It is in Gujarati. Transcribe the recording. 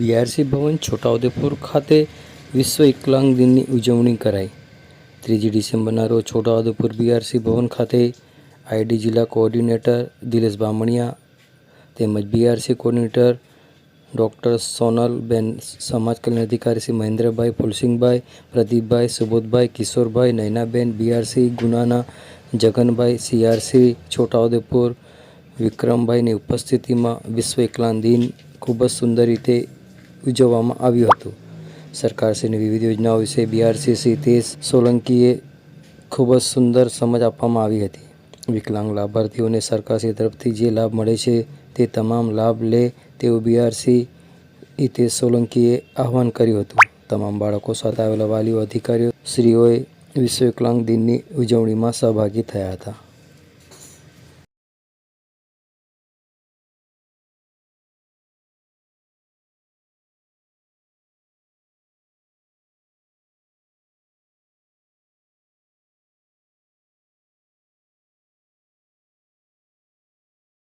બીઆરસી ભવન છોટાઉદેપુર ખાતે વિશ્વ વિકલાંગ દિનની ઉજવણી કરાઈ. ત્રીજી ડિસેમ્બરના રોજ છોટાઉદેપુર બીઆરસી ભવન ખાતે આઈડી જિલ્લા કોઓર્ડિનેટર દિલેશ બામણિયા તેમજ બીઆરસી કોઓર્ડિનેટર ડૉક્ટર સોનલબેન, સમાજ કલ્યાણ અધિકારી શ્રી મહેન્દ્રભાઈ ફુલસિંહભાઈ, પ્રદીપભાઈ સુબોધભાઈ, કિશોરભાઈ નૈનાબેન, બીઆરસી ગુનાના જગનભાઈ, સીઆરસી છોટાઉદેપુર, વિક્રમભાઈની ઉપસ્થિતિમાં વિશ્વ એકલાંગ દિન ખૂબ જ સુંદર રીતે ઉજવવામાં આવ્યું હતું. સરકારશ્રીની વિવિધ યોજનાઓ વિશે બીઆરસી તેજ સોલંકીએ ખૂબ જ સુંદર સમજ આપવામાં આવી હતી. વિકલાંગ લાભાર્થીઓને સરકારશ્રી તરફથી જે લાભ મળે છે તે તમામ લાભ લે તેવું બીઆરસી હિતેશ સોલંકીએ આહવાન કર્યું હતું. તમામ બાળકો સાથે આવેલા વાલીઓ, અધિકારીઓ, શ્રીઓએ વિશ્વ વિકલાંગ દિનની ઉજવણીમાં સહભાગી થયા હતા.